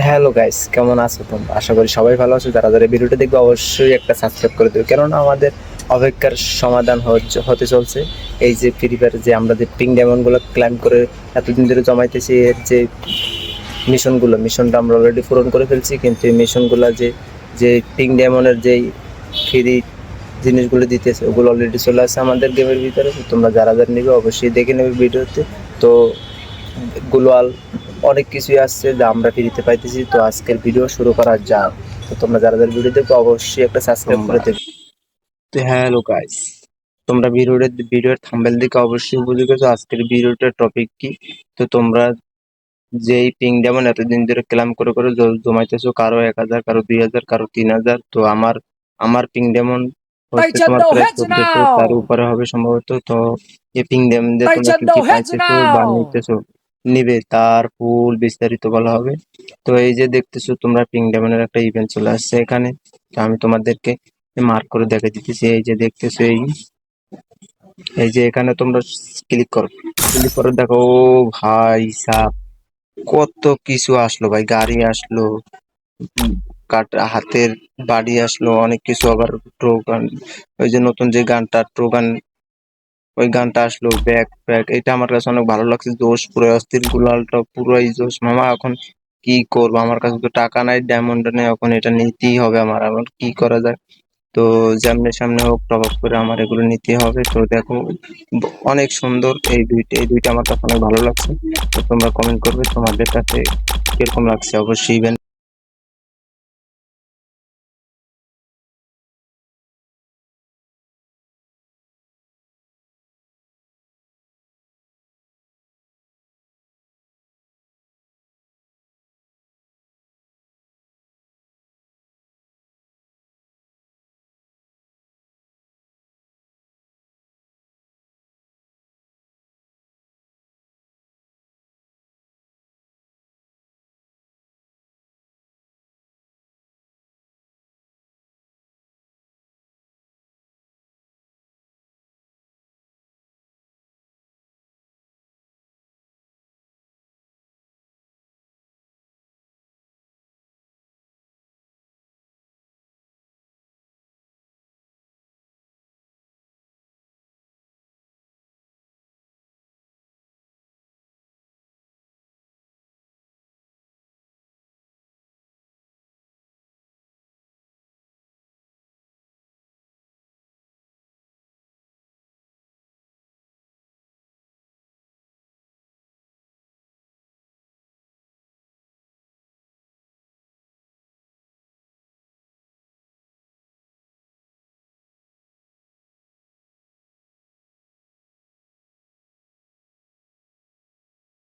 Hello guys কেমন আছো তোমরা? আশা করি সবাই ভালো আছো। যারা যারা ভিডিওটা দেখবে, অবশ্যই একটা সাবস্ক্রাইব করে দেবে কেননা আমাদের অপেক্ষার সমাধান হতে চলছে। এই যে ফ্রি ফায়ার যে আমরা যে পিং ডায়মন্ডগুলো ক্লাইম করে এতদিন ধরে জমাইতেছি, এর যে মিশনগুলো মিশনটা আমরা অলরেডি পূরণ করে ফেলছি। কিন্তু এই মিশনগুলো যে যে পিং ডায়মন্ডের যেই ফ্রি জিনিসগুলো দিতেছে, ওগুলো অলরেডি চলে আসছে আমাদের গেমের ভিতরে। তোমরা যারা যারা নেবে, অবশ্যই দেখে নেবে ভিডিওতে। তো গ্লোয়াল অনেক কিছুই আসছে যা আমরা ফ্রিতে পাইতেছি। তো আজকের ভিডিও শুরু করা যাক। তো তোমরা যারা যারা ভিডিও দেখো অবশ্যই একটা সাবস্ক্রাইব করে দেবে। তো হ্যালো গাইস তোমরা ভিডিওর ভিডিওর থাম্বেল দিকে অবশ্যই বুঝে গেছো আজকের ভিডিওটার টপিক কি। তো তোমরা যেই পিং যেমন এতদিন ধরে ক্লাম করে করে জমাইতেছো কারও এক হাজার কারও দুই হাজার কারও তিন হাজার তো আমার আমার পিং now! তার উপরে হবে সম্ভবত। তো এই পিং ডেম দিয়ে নিবে, তার ফুল বিস্তারিত বলা হবে। তো এই যে দেখতেছো, তোমরা পিং ডেমনের একটা ইভেন্ট চলে আসছে এখানে। তো আমি তোমাদেরকে মার্ক করে দেখে দিতেছি। এই যে দেখতেছো, এই এই যে এখানে তোমরা ক্লিক করো। ক্লিক করে দেখো, ও ভাই সাহ কত কিছু আসলো ভাই। গাড়ি আসলো হাতের বাড়ি আসলো, অনেক কিছু আবার ট্রোগান ওই যে নতুন যে গানটা ট্রোগান ওই গানটা আসলো, ব্যাক ব্যাক। এটা আমার কাছে অনেক ভালো লাগছে, জোশ, পুরো অস্থির গুলালটা পুরোই জোশ। মামা, এখন কি করব? আমার কাছে তো টাকা নাই ডায়মন্ড নেই, এখন এটা নিতেই হবে আমার। আমার কি করা যায়? তো সামনে সামনে হোক আপ করে আমার এগুলো নিতে হবে। তো দেখো, অনেক সুন্দর এই দুইটা এই দুইটা আমার কাছে অনেক ভালো লাগছে। তো তোমরা কমেন্ট করবে তোমাদের কাছে কীরকম লাগছে? অবশ্যই ইভেন্ট